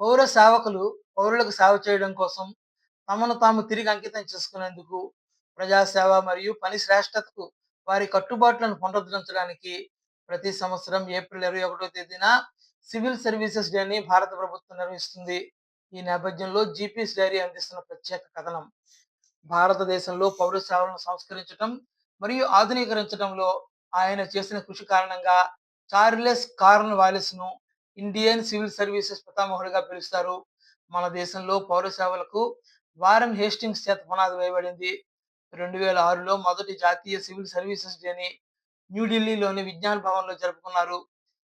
పౌర సేవకులు పౌరులకు సేవ చేయడం కోసం తమను తాము తిరిగి అంకితం చేసుకునేందుకు ప్రజాసేవ మరియు పని శ్రేష్టతకు వారి కట్టుబాట్లను పునరుద్ధరించడానికి ప్రతి సంవత్సరం ఏప్రిల్ ఇరవై ఒకటో తేదీన సివిల్ సర్వీసెస్ డేని భారత ప్రభుత్వం నిర్వహిస్తుంది. ఈ నేపథ్యంలో జీపీఎస్ డైరీ అందిస్తున్న ప్రత్యేక కథనం. భారతదేశంలో పౌర సేవలను సంస్కరించడం మరియు ఆధునీకరించడంలో ఆయన చేసిన కృషి కారణంగా చార్లెస్ కార్న్ వాలిస్ను ఇండియన్ సివిల్ సర్వీసెస్ పితామహుడిగా పిలుస్తారు. మన దేశంలో పౌర సేవలకు వారన్ హేస్టింగ్స్ చేత పునాది వేయబడింది. రెండు వేల ఆరులో మొదటి జాతీయ సివిల్ సర్వీసెస్ డేని న్యూఢిల్లీలోని విజ్ఞాన్ భవన్లో జరుపుకున్నారు.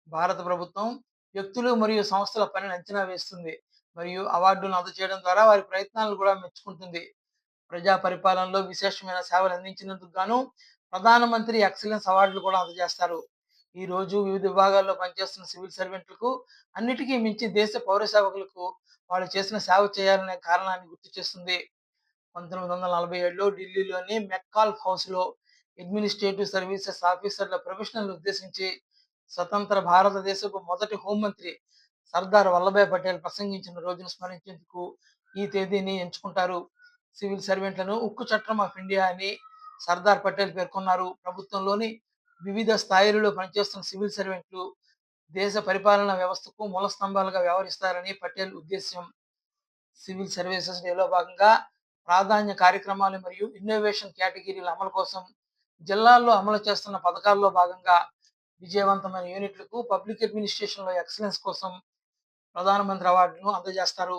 భారత ప్రభుత్వం వ్యక్తులు మరియు సంస్థల పనిని అంచనా వేస్తుంది. మరియు అవార్డులను అందజేయడం ద్వారా వారి ప్రయత్నాలను కూడా మెచ్చుకుంటుంది. ప్రజా పరిపాలనలో విశేషమైన సేవలు అందించినందుకు గాను ప్రధానమంత్రి ఎక్సలెన్స్ అవార్డులు కూడా అందజేస్తారు. ఈ రోజు వివిధ విభాగాల్లో పనిచేస్తున్న సివిల్ సర్వెంట్లకు అన్నిటికీ మించి దేశ పౌర సేవకులకు వాళ్ళు చేసిన సేవ చేయాలనే కారణాన్ని గుర్తు చేస్తుంది. పంతొమ్మిది వందల నలభై ఏడులో ఢిల్లీలోని మెక్కాల్ హౌస్లో అడ్మినిస్ట్రేటివ్ సర్వీసెస్ ఆఫీసర్ల ప్రొఫెషనల్ ఉద్దేశించి స్వతంత్ర భారతదేశపు మొదటి హోంమంత్రి సర్దార్ వల్లభాయ్ పటేల్ ప్రసంగించిన రోజును స్మరించేందుకు ఈ తేదీని ఎంచుకుంటారు. సివిల్ సర్వెంట్లను ఉక్కు చట్టం ఆఫ్ ఇండియా అని సర్దార్ పటేల్ పేర్కొన్నారు. ప్రభుత్వంలోని వివిధ స్థాయిలలో పనిచేస్తున్న సివిల్ సర్వెంట్లు దేశ పరిపాలనా వ్యవస్థకు మూల స్తంభాలుగా వ్యవహరిస్తారని పటేల్ ఉద్దేశ్యం. సివిల్ సర్వీసెస్ డేలో భాగంగా ప్రాధాన్య కార్యక్రమాలు మరియు ఇన్నోవేషన్ కేటగిరీల అమలు కోసం జిల్లాల్లో అమలు చేస్తున్న పథకాల్లో భాగంగా విజయవంతమైన యూనిట్లకు పబ్లిక్ అడ్మినిస్ట్రేషన్లో ఎక్సలెన్స్ కోసం ప్రధానమంత్రి అవార్డును అందజేస్తారు.